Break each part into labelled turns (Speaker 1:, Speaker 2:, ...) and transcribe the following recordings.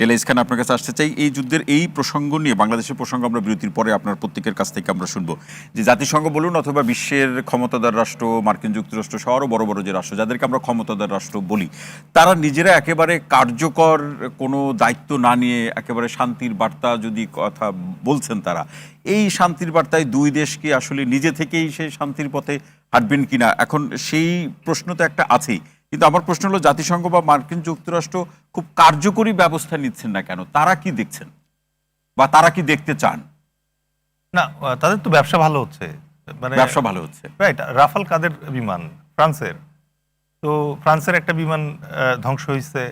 Speaker 1: ডেলাইস খান আপনার কাছে আসতে চাই। এই যুদ্ধের এই প্রসঙ্গ নিয়ে, বাংলাদেশের প্রসঙ্গ আমরা বিরতির পরে আপনার প্রত্যেকের কাছ থেকে আমরা শুনব। যে জাতিসংঘ বলুন অথবা বিশ্বের ক্ষমতাদার রাষ্ট্র, মার্কিন যুক্তরাষ্ট্র সহ আরও বড় বড় যে রাষ্ট্র, যাদেরকে আমরা ক্ষমতাদার রাষ্ট্র বলি, তারা নিজেরা একেবারে কার্যকর কোনো দায়িত্ব না নিয়ে একেবারে শান্তির বার্তা যদি কথা বলছেন তারা, এই শান্তির বার্তায় দুই দেশ কি আসলে নিজে থেকেই সেই শান্তির পথে হাঁটবেন কিনা? এখন সেই প্রশ্ন তো একটা আছেই। কিন্তু আমার প্রশ্ন হলো জাতিসংঘ বা মার্কিন যুক্তরাষ্ট্র খুব কার্যকরী ব্যবস্থা নিচ্ছেন না কেন? তারা কি দেখছেন? বা তারা কি দেখতে চান?
Speaker 2: না তাদের তো ব্যবসা ভালো হচ্ছে। মানে
Speaker 1: ব্যবসা ভালো হচ্ছে।
Speaker 2: রাইট রাফাল কাদের বিমান? ফ্রান্সের। তো ফ্রান্সের একটা বিমান ধ্বংস হয়েছে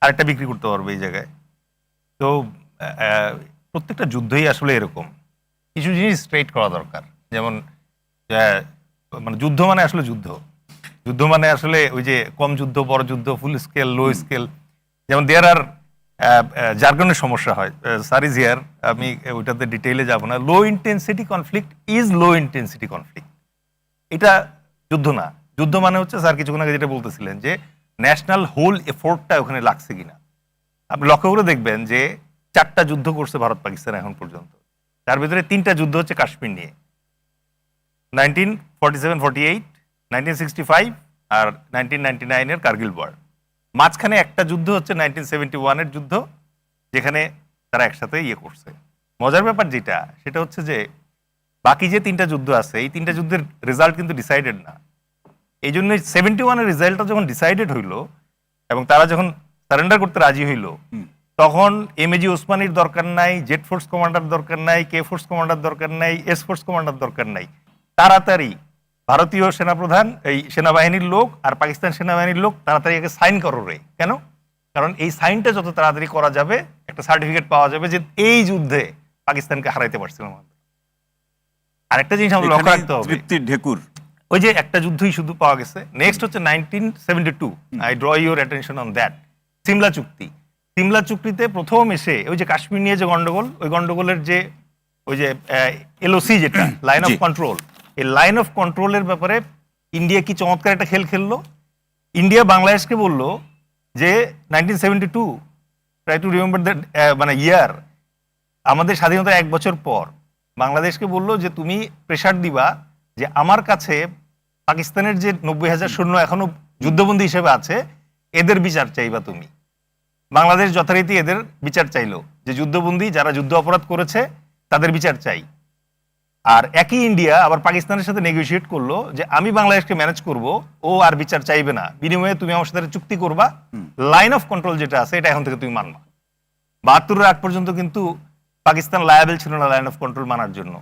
Speaker 2: আরেকটা বিক্রি করতে পারবে এই জায়গায়। তো প্রত্যেকটা যুদ্ধই আসলে এরকম। কিছু জিনিস স্ট্রেট করা দরকার। যেমন মানে যুদ্ধ মানে আসলে যুদ্ধ। যুদ্ধ মানে আসলে ওই যে কম যুদ্ধ, বড় যুদ্ধ ফুল স্কেল লো স্কেল যেমন দেয়ার আর জার্গনের সমস্যা হয়। স্যার ইজ হিয়ার আমি ওইটাতে ডিটেইলে যাব না। Low intensity conflict is low intensity conflict এটা যুদ্ধ না। যুদ্ধ মানে হচ্ছে স্যার কিছুক্ষণ আগে যেটা বলতেছিলেন যে ন্যাশনাল হোল এফোর্টটা ওখানে লাগছে কিনা। আপনি লক্ষ্য করে দেখবেন যে, চারটা যুদ্ধ করছে ভারত, পাকিস্তান এখন পর্যন্ত। তার ভিতরে তিনটা যুদ্ধ হচ্ছে কাশ্মীর নিয়ে। Nineteen forty seven forty eight nineteen sixty five আর নাইনটিন নাইনটি নাইনের কার্গিল ওয়ার মাঝখানে একটা যুদ্ধ হচ্ছে নাইনটিন সেভেন্টি ওয়ানের যুদ্ধ যেখানে তারা একসাথে ইয়ে করছে। মজার ব্যাপার যেটা সেটা হচ্ছে যে বাকি যে তিনটা যুদ্ধ আছে এই তিনটা যুদ্ধের রেজাল্ট কিন্তু ডিসাইডেড না। এই জন্য সেভেন্টি ওয়ানের রেজাল্টটা যখন ডিসাইডেড হইল এবং তারা যখন সারেন্ডার করতে রাজি হইল তখন এম এমএজি ওসমানির দরকার নাই জেট ফোর্স কমান্ডার দরকার নাই কে ফোর্স কমান্ডার দরকার নাই এস ফোর্স কমান্ডার দরকার নাই। তাড়াতাড়ি ভারতীয় সেনাপ্রধান এই সেনাবাহিনীর লোক আর পাকিস্তান সেনাবাহিনীর লোক তাড়াতাড়ি একে সাইন করো রে। কেন? কারণ এই সাইনটা যত তাড়াতাড়ি করা যাবে একটা সার্টিফিকেট পাওয়া যাবে যে এই যুদ্ধে পাকিস্তানকে হারাইতে পারছিলাম আমরা। আরেকটা জিনিস আমরা লক্ষ্য রাখতে হবে।
Speaker 1: ঢেকুর।
Speaker 2: ওই যে একটা যুদ্ধই শুধু পাওয়া গেছে। নেক্সট হচ্ছে nineteen seventy two I draw your attention on that Simla চুক্তি। সিমলা চুক্তিতে প্রথম এসে ওই যে কাশ্মীর নিয়ে যে গন্ডগোল ওই গন্ডগোলের যে ওই যে এলওসি যেটা লাইন অফ কন্ট্রোল এই লাইন অফ কন্ট্রোলের ব্যাপারে ইন্ডিয়া কি চমৎকার একটা খেল খেললো? ইন্ডিয়া বাংলাদেশকে বলল যে nineteen seventy two try to remember that মানে ইয়ার আমাদের স্বাধীনতার এক বছর পর, বাংলাদেশকে বলল যে তুমি প্রেশার দিবা যে আমার কাছে পাকিস্তানের যে নব্বই হাজার সৈন্য এখনও যুদ্ধবন্দী হিসেবে আছে, এদের বিচার চাইবা তুমি। বাংলাদেশ যথারীতি এদের বিচার চাইলো যে যুদ্ধবন্দী যারা যুদ্ধ অপরাধ করেছে, তাদের বিচার চাই। আর একই ইন্ডিয়া আবার পাকিস্তানের সাথে নেগোসিয়েট করল যে আমি বাংলাদেশকে ম্যানেজ করব ও আর বিচার চাইবে না। বিনিময়ে তুমি আমার সাথে চুক্তি করবা। লাইন অফ কন্ট্রোল যেটা আছে এটা এখন থেকে তুমি মানবা। বাহাত্তরের আগ পর্যন্ত কিন্তু পাকিস্তান লায়াবেল ছিল না লাইন অফ কন্ট্রোল মানার জন্য।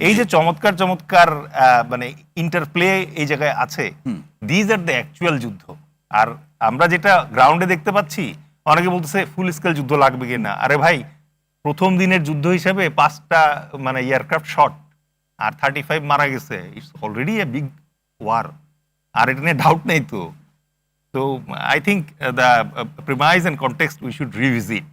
Speaker 2: এই যে চমৎকার চমৎকার মানে ইন্টারপ্লে এই জায়গায় আছে দিজ আর দ্য অ্যাকচুয়াল যুদ্ধ। আর আমরা যেটা গ্রাউন্ডে দেখতে পাচ্ছি অনেকে বলতেছে ফুল স্কেল যুদ্ধ লাগবে কিনা। আরে ভাই প্রথম দিনের যুদ্ধ হিসেবে পাঁচটা মানে এয়ারক্রাফট শট আর থার্টি ফাইভ মারা গেছে it's already a big war আর এটা নিয়ে ডাউট নেই তো think uh, the uh, premise and context we should revisit.